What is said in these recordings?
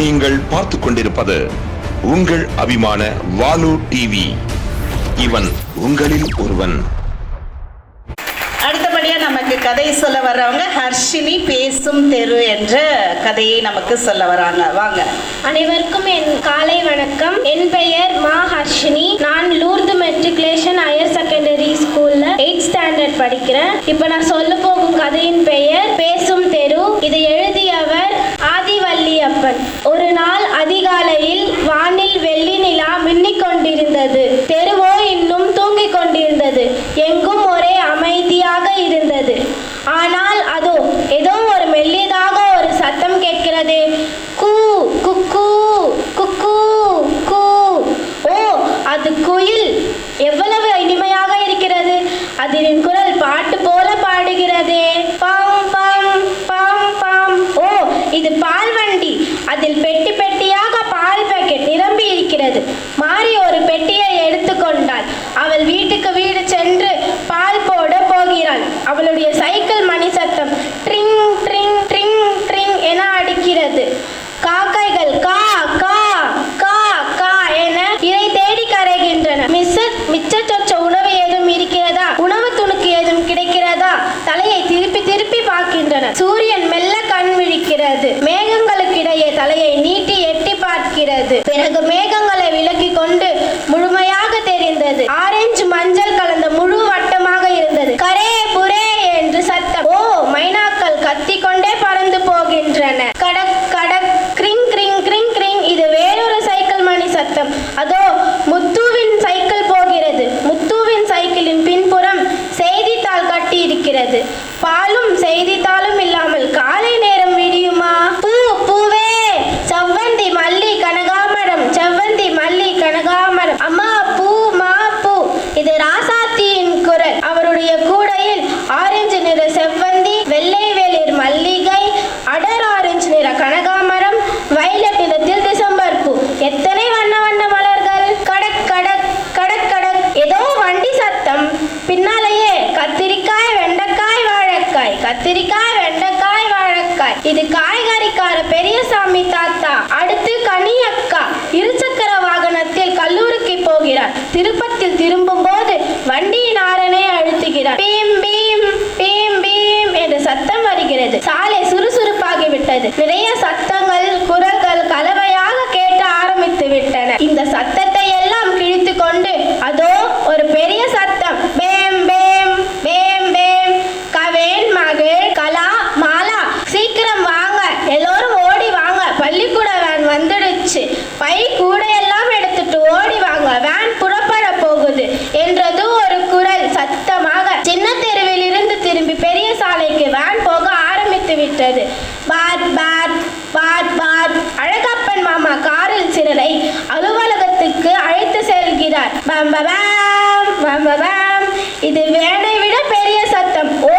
நீங்கள் பார்த்து கொண்டிருப்பது உங்கள் அபிமான வாலு டிவி இவன் உங்களில் ஒருவன். அடுத்தபடியா நமக்கு கதை சொல்ல வர்றவங்க ஹர்ஷினி பேசும் தெரு என்ற கதையை நமக்கு சொல்ல வராங்க. வாங்க. அனைவருக்கும் என் காலை வணக்கம். என் பெயர் மா ஹர்ஷினி. நான் லூர்து மெட்ரிகுலேஷன் ஹையர் செகண்டரி ஸ்கூல்ல எயிட் ஸ்டாண்டர்ட் படிக்கிறேன். இப்போ நான் சொல்ல போகும் கதையின் பெயர் பேசும் தெரு. இதை எழுதியவர் ஆதிவல்லியப்பன் ஒரு நாள் அதிகாலையில் வானில் வெள்ளி நிலா மின்னிக் கொண்டிருந்தது தெருவோ இன்னும் தூங்கிக் கொண்டிருந்தது எங்கும் ஒரே அமைதியாக இருந்தது ஆனால் அதோ ஏதோ ஒரு மெல்லியதாக ஒரு சத்தம் கேட்கிறதே கூ குக்கு குக்கு கூ ஓ அது குயில் எவ்வளவு இனிமையாக இருக்கிறது அதனின் குரல் பாட்டு போல பாடுகிறதே பாம் பாம் பாம் பாம் ஓ இது பால் வண்டி அதில் பெட்டி பெட்டியாக பால் பாக்கெட் நிரம்பி இருக்கிறது மாறி ஒரு பெட்டியை எடுத்துக்கொண்டாள் அவள் வீட்டுக்கு வீடு சென்று பால் போட போகிறாள் அவளுடைய சைக்கிள் மணி சத்தம் ட்ரிங் ட்ரிங் ட்ரிங் ட்ரிங் என அடிக்கிறது. காக்கைகள் கா கா கா கா என இதை தேடி கரைகின்றன. மிச்ச மிச்ச சொச்ச உணவு ஏதும் இருக்கிறதா? உணவு துணுக்கு ஏதும் கிடைக்கிறதா? தலையை திருப்பி திருப்பி பார்க்கின்றன. சூரிய பம் பபாம், பம் பபாம். இது வேலை விட பெரிய சத்தம். ஓ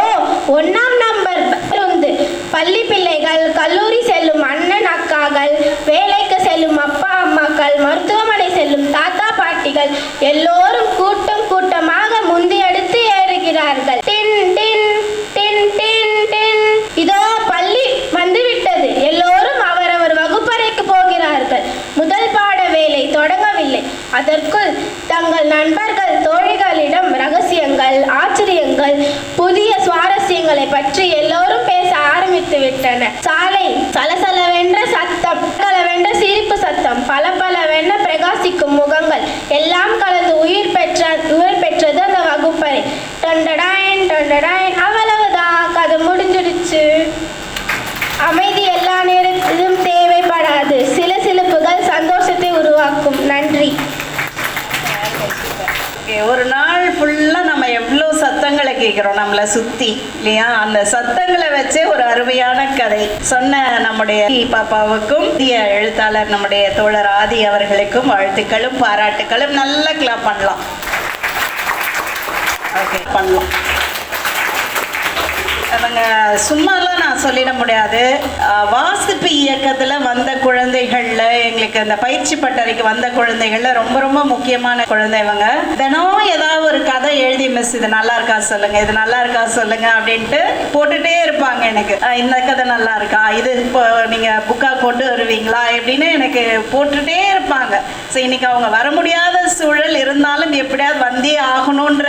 ஒன்னாம் நம்பர். பேருந்து பள்ளி பிள்ளைகள் கல்லூரி செல்லும் அண்ணன் அக்காக்கள் வேலைக்கு செல்லும் அப்பா அம்மாக்கள் மருத்துவமனை செல்லும் தாத்தா பாட்டிகள் எல்லோரும் கூட்டம் விலங்குகளை பற்றி எல்லோரும் பேச ஆரம்பித்து விட்டனர் சாலை சலசலவென்ற சத்தம் கலவென்ற சிரிப்பு சத்தம் பல பலவென்ற பிரகாசிக்கும் முகங்கள் எல்லாம் கலந்து உயிர் பெற்ற உயிர் பெற்றது அந்த வகுப்பறை. டொண்டடாயன் டொண்டடாயன் அவ்வளவுதான் கதை முடிஞ்சிடுச்சு அமைதி எல்லா நேரத்திலும் தேவைப்படாது சில சிலுப்புகள் சந்தோஷத்தை உருவாக்கும் நன்றி Okay, ஒரு நாள் ஃபுல்லா நம்ம எவ்வளோ சத்தங்களை நம்மளை சுத்தி இல்லையா? அந்த சத்தங்களை வச்சே ஒரு அருமையான கதை. சொன்ன நம்முடைய பாப்பாவுக்கும் இந்திய எழுத்தாளர் நம்முடைய தோழர் ஆதி அவர்களுக்கும் வாழ்த்துக்களும் பாராட்டுகளும் நல்ல கிளாப் பண்ணலாம். ஓகே பண்ணலாம். அவங்க சும்மாலாம் நான் சொல்லிட முடியாது. வாசிப்பு இயக்கத்தில் வந்த குழந்தைகளில் எங்களுக்கு அந்த பயிற்சி பட்டறைக்கு வந்த குழந்தைகள்ல ரொம்ப ரொம்ப முக்கியமான குழந்தைவங்க தினம் ஏதாவது ஒரு கதை எழுதி மிஸ் இது நல்லா இருக்கா சொல்லுங்க. இது நல்லா இருக்கா சொல்லுங்க. அப்படின்ட்டு போட்டுட்டே இருப்பாங்க எனக்கு. இந்த கதை நல்லா இருக்கா இது இப்போ நீங்க புக்கா கொண்டு வருவீங்களா? எப்படின்னு எனக்கு போட்டுட்டே இருப்பாங்க ஸோ இன்னைக்கு அவங்க வர முடியாத சூழல் இருந்தாலும் எப்படியாவது வந்தே ஆகணுன்ற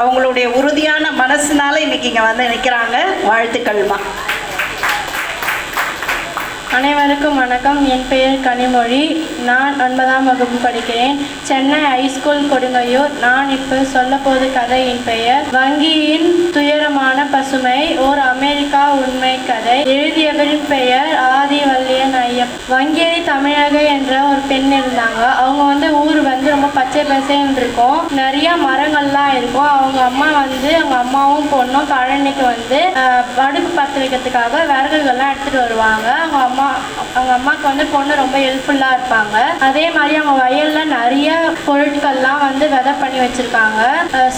அவங்களுடைய உறுதியான மனசுனால இன்னைக்கு இங்க வந்து நிற்கிறாங்க வாழ்த்துக்கள்மா. அனைவருக்கும் வணக்கம். என் பெயர் கனிமொழி. நான் ஒன்பதாம் வகுப்பு படிக்கிறேன். Chennai high school Kodungaiyur. நான் இப்போ சொல்லப்போது கதையின் பெயர். வங்கியின் துயரமான பசுமை. ஓர் அமெரிக்கா உண்மை கதை. எழுதியவரின் பெயர் ஆதிவல்லியன் ஐயப் வங்கியடி தமிழக என்ற ஒரு பெண் இருந்தாங்க. அவங்க வந்து ஊர் வந்து ரொம்ப பச்சை பசேன்னு இருக்கும். நிறைய மரங்கள்லாம் இருக்கும். அவங்க அம்மா வந்து அவங்க அம்மாவும் பொண்ணும் கழனிக்கு வந்து அடுப்பு பற்ற வைக்கிறதுக்காக விறகுகள்லாம் எடுத்துகிட்டு வருவாங்க. அவங்க அம்மா அவங்க அம்மாவுக்கு வந்து பொண்ணு ரொம்ப ஹெல்ப்ஃபுல்லாக இருப்பாங்க. அதே மாதிரி அவங்க வயல்ல நிறைய பொருட்கள்லாம் வந்து விதை பண்ணி வச்சிருக்காங்க.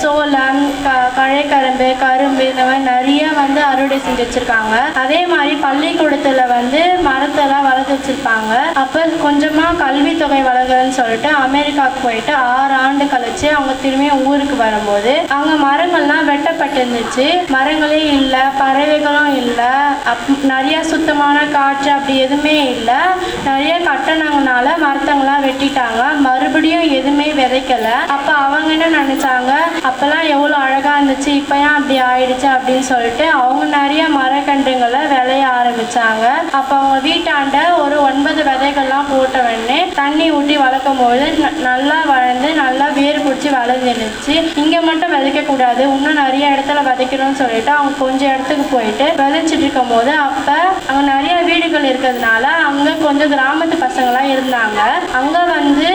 சோளம் க கழைக்கரும்பு கரும்பு இந்த மாதிரி நிறைய வந்து அறுவடை செஞ்சு வச்சிருக்காங்க. அதே மாதிரி பள்ளிக்கூடத்துல வந்து மரத்தெல்லாம் வளர்த்து வச்சிருப்பாங்க. அப்போ கொஞ்சமா கல்வி தொகை வளர்கிறதுன்னு சொல்லிட்டு அமெரிக்காவுக்கு போயிட்டு ஆறு ஆண்டு கழிச்சு அவங்க திரும்பியும் ஊருக்கு வரும்போது அவங்க மரங்கள்லாம் வெட்டப்பட்டு இருந்துச்சு மரங்களே இல்லை பறவைகளும் இல்லை. அப் நிறைய சுத்தமான காற்று அப்படி எதுவுமே இல்லை. நிறைய கட்டணங்களால மரத்தங்களாம் வெட்டிட்டாங்க. மறுபடியும் எதுவுமே விதைக்கல. அப்போ அவங்க என்ன நினைச்சாங்க? அப்பெல்லாம் எவ்வளோ அழகா இருந்துச்சு இப்போ ஏன் அப்படி ஆயிடுச்சு அப்படின்னு சொல்லிட்டு அவங்க நிறைய மரக்கன்றுங்களை விளைய ஆரம்பிச்சாங்க. அப்போ அவங்க வீட்டாண்ட ஒரு ஒன்பது விதைகள்லாம் போட்ட உடனே தண்ணி ஊட்டி வளர்க்கும் போது ந- நல்லா வளர்ந்து நல்லா வேர் பிடிச்சி வளர்ந்துருந்துச்சு. இங்கே மட்டும் விதைக்க கூடாது இன்னும் நிறைய இடத்துல விதைக்கணும்னு சொல்லிட்டு அவங்க கொஞ்சம் இடத்துக்கு போயிட்டு விதைச்சிட்டு இருக்கும் போது அப்போ அங்கே நிறைய வீடுகள் இருக்கிறதுனால அங்கே கொஞ்சம் கிராமத்து பசங்களாம் இருந்தாங்க. அங்கே வந்து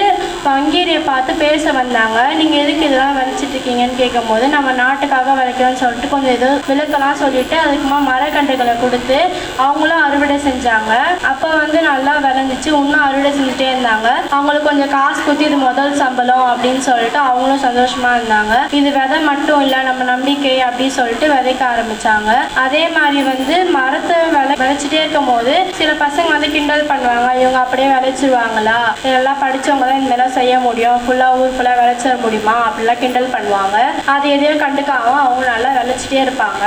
வங்கீரியை பார்த்து பேச வந்தாங்க. நீங்கள் எதுக்கு இதெல்லாம் விளைச்சிட்டு இருக்கீங்கன்னு கேட்கும்போது நம்ம நாட்டுக்காக விதைக்கிறோம்னு சொல்லிட்டு கொஞ்சம் ஏதோ விளக்கெல்லாம் சொல்லிட்டு அதுக்குமா மரக்கன்றுகளை கொடுத்து அவங்களும் அறுவடை செஞ்சாங்க. அப்போ வந்து நல்லா விளைஞ்சிச்சு. இன்னும் அறுவடை செஞ்சுட்டே இருந்தாங்க. அவங்களுக்கு கொஞ்சம் காசு குத்தி இது முதல் சம்பளம் அப்படின்னு சொல்லிட்டு அவங்களும் சந்தோஷமா இருந்தாங்க. இது விதை மட்டும் இல்லை நம்ம நம்பிக்கை அப்படின்னு சொல்லிட்டு விதைக்க ஆரம்பிச்சாங்க. அதே மாதிரி வந்து மரத்தை விளை விளைச்சிட்டே இருக்கும் போது சில பசங்க வந்து கிண்டல் பண்ணுவாங்க. இவங்க அப்படியே விளைச்சிருவாங்களா? இதெல்லாம் படிச்சவங்க தான் இந்த செய்ய முடியும். ஃபுல்லாக ஊர் ஃபுல்லாக விளைச்சிட முடியுமா? அப்படிலாம் கிண்டல் பண்ணுவாங்க. அது எதையும் கண்டுக்காம அவங்க நல்லா விளைச்சிட்டே இருப்பாங்க.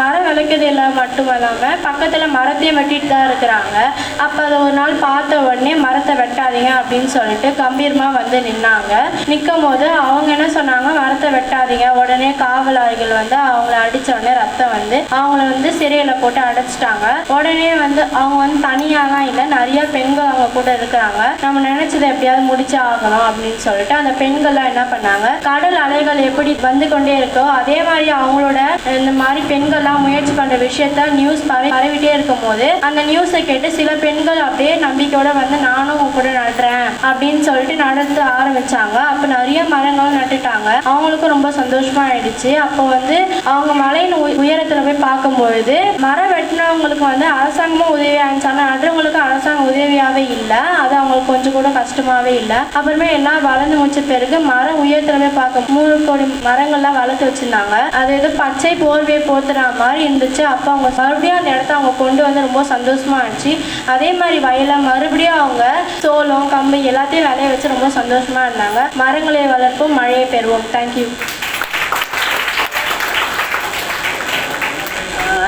மரம் விளைக்கிறது எல்லாம் மட்டும் இல்லாமல் பக்கத்தில் மரத்தையும் வெட்டிட்டு தான் இருக்கிறாங்க. அப்போ அதை ஒரு நாள் பார்த்த உடனே மரத்தை வெட்டாதீங்க அப்படின்னு சொல்லிட்டு கம்பீரமாக வந்து நின்னாங்க. நிற்கும் போது அவங்க என்ன சொன்னாங்க? மரத்தை வெட்டாதீங்க. உடனே காவலாளிகள் வந்து அவங்கள அடித்த உடனே ரத்தம் வந்து அவங்கள வந்து சிறையில் போட்டு அடைச்சிட்டாங்க. உடனே வந்து அவங்க வந்து தனியாலாம் இல்லை நிறைய பெண்கள் அவங்க கூட இருக்கிறாங்க. நம்ம நினைச்சதை எப்படியாவது முடிச்சு ஆகணும் அப்படின்னு சொல்லிட்டு அந்த பெண்கள்லாம் என்ன பண்ணாங்க? கடல் அலைகள் எப்படி வந்து கொண்டே இருக்கோ அதே மாதிரி அவங்களோட இந்த மாதிரி பெண்கள்லாம் முயற்சி பண்ற விஷயத்த நியூஸ் பரவி பரவிட்டே இருக்கும் போது அந்த நியூஸை கேட்டு சில பெண்கள் அப்படியே நம்பிக்கையோட வந்து நானும் உங்க கூட நடுறேன் அப்படின்னு சொல்லிட்டு நடத்த ஆரம்பிச்சாங்க. அப்ப நிறைய மரங்களும் நட்டுட்டாங்க. அவங்களுக்கும் ரொம்ப சந்தோஷமா ஆயிடுச்சு. அப்போ வந்து அவங்க மலையின் உயரத்துல போய் பார்க்கும்பொழுது மரம் வெட்டினவங்களுக்கு வந்து அரசாங்கமும் உதவியாக இருந்துச்சு. ஆனால் நடுறவங்களுக்கு அரசாங்கம் உதவியாவே இல்லை. அது அவங்களுக்கு கொஞ்சம் கூட கஷ்டமாவே இல்லை. அப்புறமே எல்லாம் வளர்ந்து முடிச்ச பிறகு மரம் உயரத்துல பார்க்க மூணு கோடி மரங்கள்லாம் வளர்த்து வச்சிருந்தாங்க. அது ஏதோ பச்சை போர்வையை போத்துற மாதிரி இருந்துச்சு. அப்போ அவங்க மறுபடியும் அந்த இடத்த அவங்க கொண்டு வந்து ரொம்ப சந்தோஷமா இருந்துச்சு. அதே மாதிரி வயலை மறுபடியும் அவங்க சோளம் கம்பு எல்லாத்தையும் விளைய வச்சு ரொம்ப சந்தோஷமா இருந்தாங்க. மரங்களை வளர்ப்போம் மழையை பெறுவோம். தேங்க்யூ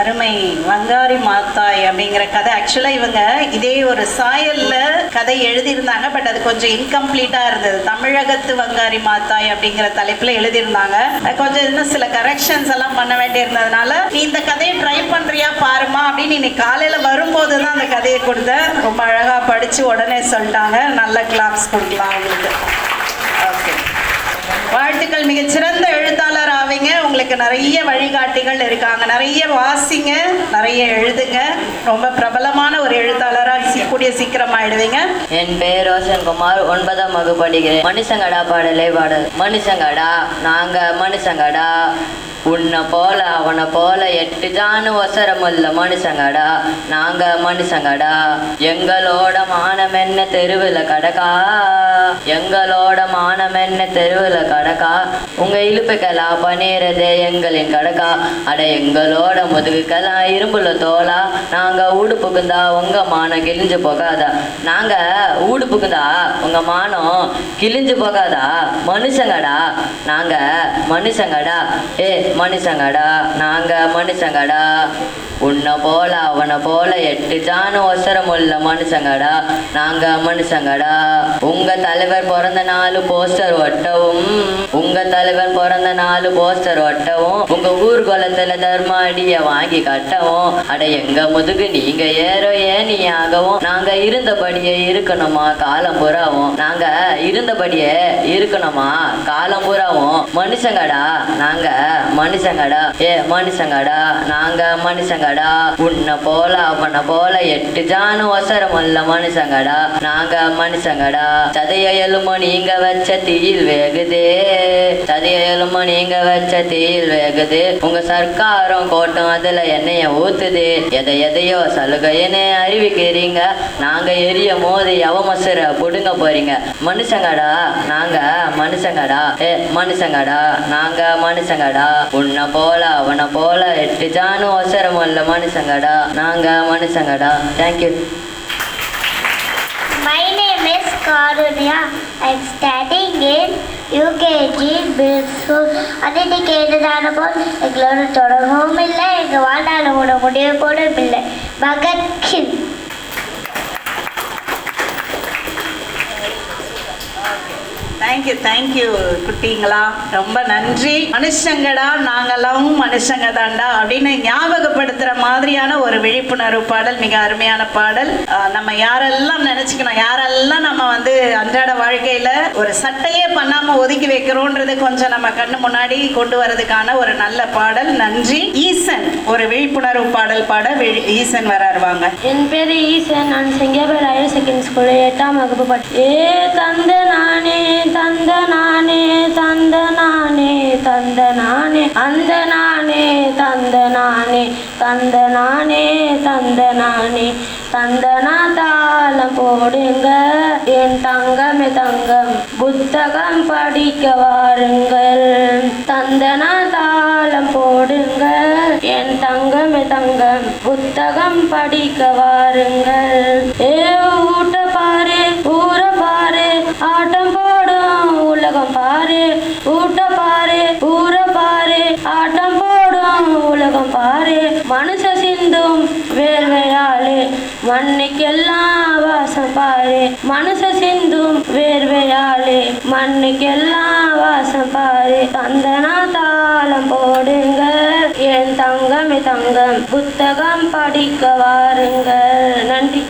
அருமை வங்காரி மாத்தாய் அப்படிங்கிற கதை. ஆக்சுவலாக இவங்க இதே ஒரு சாயல்ல கதை எழுதியிருந்தாங்க பட் அது கொஞ்சம் இன்கம்ப்ளீட்டாக இருந்தது. தமிழகத்து வங்காரி மாத்தாய் அப்படிங்கிற தலைப்பில் எழுதியிருந்தாங்க. கொஞ்சம் இன்னும் சில கரெக்ஷன்ஸ் எல்லாம் பண்ண வேண்டியிருந்ததுனால நீ இந்த கதையை ட்ரை பண்ணுறியா பாருமா அப்படின்னு இன்னைக்கு காலையில் வரும்போது தான் அந்த கதையை கொடுத்தேன். ரொம்ப அழகாக படித்து உடனே சொல்லிட்டாங்க. நல்ல கிளாப்ஸ் கொடுக்கலாம் அவங்களுக்கு. ஓகே வாழ்த்துக்கள் மிகச் சிறந்த உங்களுக்கு நிறைய வழிகாட்டிகள் இருக்காங்க. நிறைய வாசிங்க நிறைய எழுதுங்க. ரொம்ப பிரபலமான ஒரு எழுத்தாளராக கூடிய சீக்கிரம் ஆயிடுவீங்க என் பேர் ரோஷன்குமார். ஒன்பதாம் வகுப்பு படிக்கிறேன். மனுஷங்கடா பாடலை பாடு. மனுஷங்கடா நாங்க மனுஷங்கடா. உன்னை போல அவனை போல எட்டு ஒசரமல்ல மனுஷங்கடா. நாங்க மனுஷங்கடா. எங்களோட மானம் என்ன தெருவில் கடக்கா? எங்களோட மானம் என்ன தெருவில் கடக்கா? உங்க இழுப்புக்கெல்லாம் பணியறதே எங்களின் கடக்கா. அட எங்களோட முதுகுக்கெல்லாம் இரும்புல தோலா. நாங்க ஊடு புகுந்தா உங்க மானம் கிழிஞ்சு போகாதா? நாங்க ஊடு புகுந்தா உங்க மானம் கிழிஞ்சு போகாதா? மனுஷங்கடா. நாங்க மனுஷங்கடா. ஏ மனுஷங்கடா. நாங்க மனுஷங்கடா. உன்னை போல அவனை போல எட்டு ஜானு ஒசரம் உள்ள மனுஷங்கடா. நாங்க மனுஷங்கடா. உங்க தலைவர் பிறந்த நாலு போஸ்டர் ஒட்டவும் உங்க தலைவர் பிறந்த நாலு போஸ்டர் ஒட்டவும் உங்க ஊர்குளத்துல தர்ம அடிய வாங்கி கட்டவும் அட எங்க முதுகு நீங்க ஏறோ ஏனி ஆகவும் நாங்க இருந்தபடியே இருக்கணுமா காலம் புறாவும் நாங்க இருந்தபடியே இருக்கணுமா காலம் புறாவும். மனுஷங்கடா நாங்க மனுஷங்கடா. ஏ மனுஷங்கடா நாங்க மனுஷங்க மனுஷங்கடா உன்னை போல அவனை போல எட்டு ஜானு ஒசரம் உள்ள மனுஷங்கடா. நாங்க மனுஷங்கடா. சதைய எலும்பு நீங்க வச்ச தீயில் வேகுதே. சதைய எலும்பு நீங்க வச்ச தீயில் வேகுது. உங்க சர்க்காரும் கோட்டம் அதுல என்னைய ஊத்துது. எதை எதையோ சலுகைன்னு அறிவிக்கிறீங்க. நாங்க எரிய மோதி அவமசுர புடுங்க போறீங்க. மனுஷங்கடா? நாங்க மனுஷங்கடா? ஏ மனுஷங்கடா? நாங்க மனுஷங்கடா? உன்னை போல அவனை போல எட்டு ஜானு ஒசரம் நல்ல மனுஷங்கடா. நாங்க மனுஷங்கடா. Thank you My name is Karunya. I'm studying in UKG Bill School. கேட்டதான போல் எங்களோட தொடங்கவும் இல்லை. எங்கள் வாழ்நாளோட முடிவு கூட இல்லை. பகத்சிங் தேங்க்யூ தேங்க்யூ குட்டிங்களா. ரொம்ப நன்றி. மனுஷங்கடா நாங்கெல்லாம் மனுஷங்க தாண்டா அப்படின்னு ஞாபகப்படுத்துற மாதிரியான ஒரு விழிப்புணர்வு பாடல் மிக அருமையான பாடல். நம்ம யாரெல்லாம் நினைச்சுக்கணும் யாரெல்லாம் நம்ம வந்து அன்றாட வாழ்க்கையில ஒரு சட்டையே பண்ணாம ஒதுக்கி வைக்கிறோன்றது கொஞ்சம் நம்ம கண்ணு முன்னாடி கொண்டு வரதுக்கான ஒரு நல்ல பாடல். நன்றி. ஈசன் ஒரு விழிப்புணர்வு பாடல் பாட விழி- ஈசன் வராருவாங்க என் பேரு ஈசன். நான் செங்கேபர் ஹையர் செகண்டரி ஸ்கூலில் எட்டாம் வகுப்பு ஏ தந்தை நான் அந்த நானே தந்த நானே தந்த நானே தந்த நானே தந்தனா தாளம் போடுங்க என் தங்கமே தங்கம். புத்தகம் படிக்க வாருங்கள். தந்தனா தாளம் போடுங்க என் தங்கமே தங்கம். புத்தகம் படிக்க வாருங்கள். ஏ ஊட்ட பாரு ஊற பாரு ஆட்டம் போடும் உலகம் பாரு. ஊட்ட பாரு ஊற பாரு ஆட்டம் போடும் உலகம் பாரு மனுஷ சிந்தும் வேர்வையாலே மண்ணுக்கெல்லாம் வாசம் பாரு. மனுஷ சிந்தும் வேர்வையாலே. மண்ணுக்கெல்லாம் வாசம் பாரு. தந்தனா தாளம் போடுங்க என் தங்கமே தங்கம். புத்தகம் படிக்க வாருங்கள். நன்றி.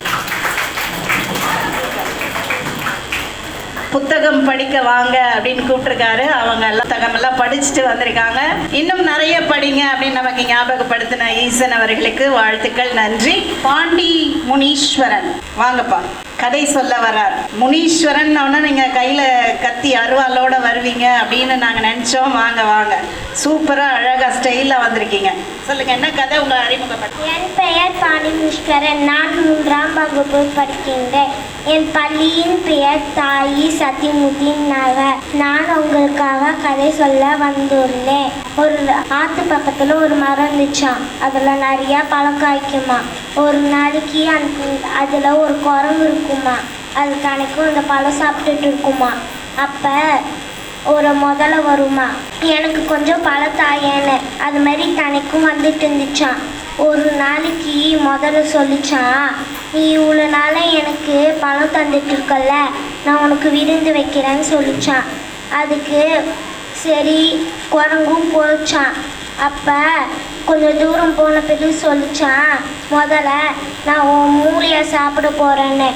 புத்தகம் படிக்க வாங்க அப்படின்னு கூப்பிட்டுருக்காரு. அவங்க எல்லாம் புத்தகம் எல்லாம் படிச்சுட்டு வந்திருக்காங்க. இன்னும் நிறைய படிங்க அப்படின்னு நமக்கு ஞாபகப்படுத்தின ஈசன் அவர்களுக்கு வாழ்த்துக்கள் நன்றி. பாண்டி முனீஸ்வரன். வாங்கப்பா. கதை சொல்ல வரார் முனீஸ்வரன் நீங்க கையில கத்தி அருவாளோட வருவீங்க அப்படின்னு நாங்க நினைச்சோம். வாங்க வாங்க. சூப்பரா அழகா ஸ்டைல்ல வந்திருக்கீங்க. சொல்லுங்க என்ன கதை உங்க அறிமுகப்படுத்த? என் பெயர் பாணி பாணிமுஷ்கரன். நான் மூன்றாம் வகுப்பு படிக்கின்றேன். என் பள்ளியின் பெயர் தாயி சத்திமுதீன் நகர். நான் உங்களுக்காக கதை சொல்ல வந்துள்ளேன். ஒரு ஆத்து பக்கத்தில் ஒரு மரம் இருந்துச்சான் அதில் நிறையா பழம் காய்க்குமா? ஒரு நாளைக்கு அந்த அதில் ஒரு குரங்கு இருக்குமா? அது கணக்கும் அந்த பழம் சாப்பிட்டுட்டு இருக்குமா? அப்போ ஒரு முதல்ல வருமா? எனக்கு கொஞ்சம் பழத்தாயேன்னு. அது மாதிரி தனக்கும் வந்துட்டு இருந்துச்சான் ஒரு நாளைக்கு முதல்ல சொல்லிச்சான் நீ இவ்வளோ நாளாக எனக்கு பழம் தந்துட்டு இருக்கல்ல நான் உனக்கு விருந்து வைக்கிறேன்னு சொல்லிச்சான் அதுக்கு சரி குரங்கும் போச்சான் அப்போ கொஞ்சம் தூரம் போன பிறகு சொல்லிச்சான் முதல்ல நான் உன் மூளையை சாப்பிட போகிறேன்னு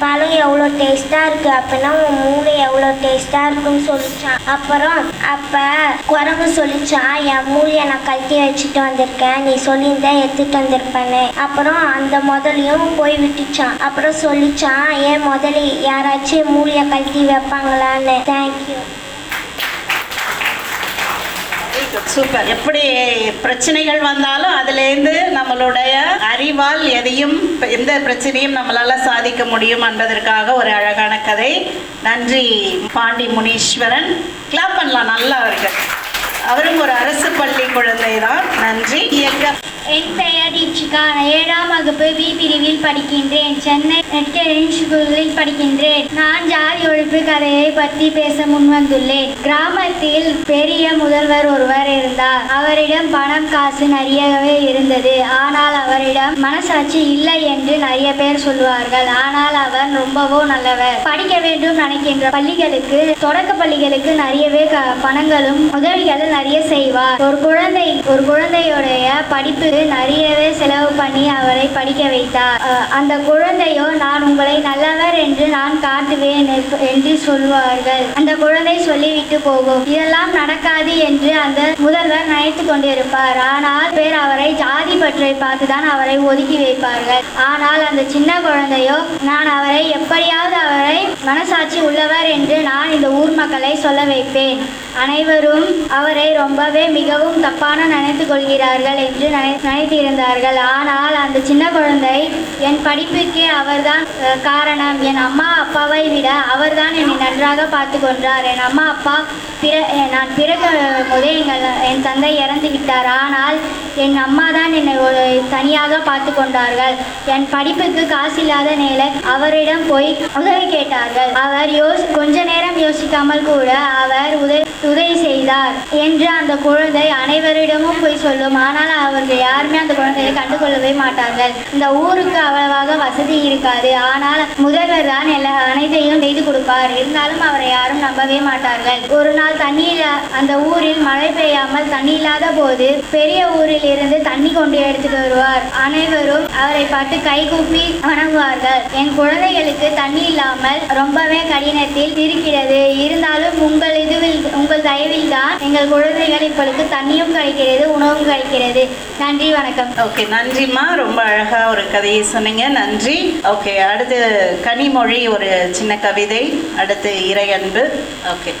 பழம் எவ்வளோ டேஸ்ட்டாக இருக்குது அப்படின்னா உன் மூளை எவ்வளோ டேஸ்ட்டாக இருக்குன்னு சொல்லிச்சான் அப்புறம் அப்போ குரங்கு சொல்லிச்சான் என் மூளையை நான் கழட்டி வச்சுட்டு வந்திருக்கேன். நீ சொல்லியிருந்தா எடுத்துட்டு வந்திருப்பேன்னு. அப்புறம் அந்த முதலையும் போய் விட்டுச்சான். அப்புறம் சொல்லிச்சான் ஏன் முதலி யாராச்சும் மூளையை கழட்டி வைப்பாங்களான்னு. Thank you super. எப்படி பிரச்சனைகள் வந்தாலும் அதுலேருந்து நம்மளுடைய அறிவால் எதையும் எந்த பிரச்சனையும் நம்மளால் சாதிக்க முடியும் என்பதற்காக ஒரு அழகான கதை. நன்றி பாண்டி முனீஸ்வரன். கிளாப் பண்ணலாம் நல்லா இருக்கு. அவரும் ஒரு அரசு பள்ளி குழந்தை தான் நன்றி இயக்க என் பெயர் தீட்சிகா. ஏழாம் வகுப்பு பி பிரிவில் படிக்கின்றேன். சென்னை ஸ்கூலில் படிக்கின்றேன். நான் ஜாதி ஒழிப்பு கதையை பற்றி பேச முன்வந்துள்ளேன். கிராமத்தில் பெரிய முதல்வர் ஒருவர் இருந்தார். அவரிடம் பணம் காசு நிறையவே இருந்தது. ஆனால் அவரிடம் மனசாட்சி இல்லை என்று நிறைய பேர் சொல்லுவார்கள். ஆனால் அவர் ரொம்பவும் நல்லவர். படிக்க வேண்டும் நினைக்கின்ற பள்ளிகளுக்கு தொடக்க பள்ளிகளுக்கு நிறையவே க- பணங்களும் உதவிகளும் நிறைய செய்வார். ஒரு குழந்தை ஒரு குழந்தையுடைய படிப்பு என்று நிறையவே செலவு பண்ணி அவரை படிக்க வைத்தார். அந்த குழந்தையோ நான் உங்களை நல்லவர் என்று நான் காட்டுவேன் என்று- என்று சொல்வார்கள். அந்த குழந்தை சொல்லிவிட்டு போகும். இதெல்லாம் நடக்காது என்று அந்த முதல்வர் நினைத்து கொண்டிருப்பார். ஆனால் பேர் அவரை ஜாதி பற்றை பார்த்துதான் அவரை ஒதுக்கி வைப்பார்கள். ஆனால் அந்த சின்ன குழந்தையோ நான் அவரை எப்படியாவது அவரை மனசாட்சி உள்ளவர் என்று நான் இந்த ஊர் மக்களை சொல்ல வைப்பேன். அனைவரும் அவரை ரொம்பவே மிகவும் தப்பான நினைத்து கொள்கிறார்கள் என்று நினை- நினைத்திருந்தார்கள். ஆனால் அந்த சின்ன குழந்தை என் படிப்புக்கே அவர்தான் காரணம். என் அம்மா அப்பாவை விட அவர்தான் என்னை நன்றாக பார்த்து கொண்டார் என் அம்மா அப்பா பிற நான் பிறக்க போதே எங்கள் என் தந்தை இறந்து விட்டார். ஆனால் என் அம்மா தான் என்னை ஒரு தனியாக பார்த்து கொண்டார்கள். என் படிப்புக்கு காசு இல்லாத நேர அவரிடம் போய் உதவி கேட்டார்கள். அவர் யோசி கொஞ்ச நேரம் யோசிக்காமல் கூட அவர் உதவி உதவி செய்தார் என்று அந்த குழந்தை அனைவரிடமும் போய் சொல்லும். ஆனால் அவர்கள் யாருமே அந்த குழந்தையை கண்டுகொள்ளவே மாட்டார்கள். இந்த ஊருக்கு அவ்வளவாக வசதி இருக்காது. ஆனால் முதல்வர் தான் எல்லா அனைத்தையும் செய்து கொடுப்பார். இருந்தாலும் அவரை யாரும் நம்பவே மாட்டார்கள். ஒரு நாள் தண்ணி இல்லா- அந்த ஊரில் மழை பெய்யாமல் தண்ணி இல்லாத போது பெரிய ஊரில் இருந்து தண்ணி கொண்டு எடுத்துட்டு வருவார். அனைவரும் அவரை பார்த்து கைகூப்பி வணங்குவார்கள். என் குழந்தைகளுக்கு தண்ணி இல்லாமல் ரொம்பவே கடினத்தில் இருக்கிறது. இருந்தாலும் உங்கள் இதுவில் உங்கள் தயவில் தான் எங்கள் குழந்தைகள் இப்பொழுது தண்ணியும் கிடைக்கிறது உணவும் கிடைக்கிறது நன்றி வணக்கம். ஓகே நன்றிம்மா. ரொம்ப அழகா ஒரு கதையை சொன்னீங்க. நன்றி. ஓகே அடுத்து கனிமொழி ஒரு சின்ன கவிதை. அடுத்து இறை அன்பு ஓகே.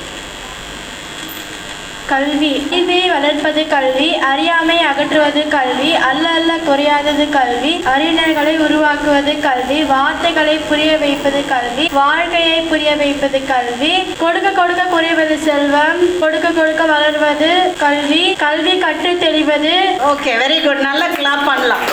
கல்வி. அறிவை வளர்ப்பது கல்வி அறியாமை அகற்றுவது கல்வி அல்ல அல்ல குறையாதது கல்வி அறிஞர்களை உருவாக்குவது கல்வி வார்த்தைகளை புரிய வைப்பது கல்வி வாழ்க்கையை புரிய வைப்பது கல்வி கொடுக்க கொடுக்க குறைவது செல்வம் கொடுக்க கொடுக்க வளர்வது கல்வி கல்வி கற்று தெளிவது. ஓகே வெரி குட் நல்லா கிளாப் பண்ணலாம்.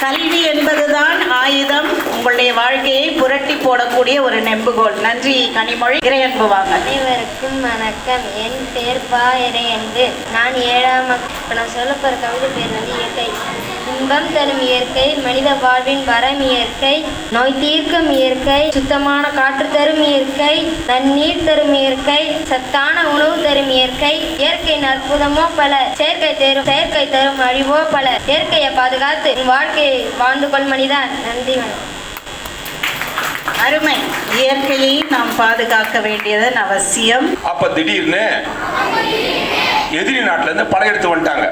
கல்வி என்பதுதான் ஆயுதம். உங்களுடைய வாழ்க்கையை புரட்டி போடக்கூடிய ஒரு நெம்புகோல். நன்றி கனிமொழி. இறையன்பு வாங்க. அனைவருக்கும் வணக்கம். என் பேர் பா இறையன்பு. நான் ஏழாம் நான் சொல்ல கவிதை பேர் வந்து இயற்கை. இன்பம் தரும் இயற்கை மனித வாழ்வின் வரம் இயற்கை நோய் தீர்க்கும் இயற்கை சுத்தமான காற்று தரும் இயற்கை நன்னீர் தரும் இயற்கை சத்தான உணவு தரும் இயற்கை இயற்கையின் அற்புதமோ பல செயற்கை தரும் செயற்கை தரும் அழிவோ பல இயற்கையை பாதுகாத்து வாழ்க்கையை வாழ்ந்து கொள் மனிதா. நன்றி அருமை. இயற்கையை நாம் பாதுகாக்க வேண்டியதன் அவசியம். அப்ப திடீர்னு எதிரி நாட்டுல இருந்து படையெடுத்து வந்துட்டாங்க.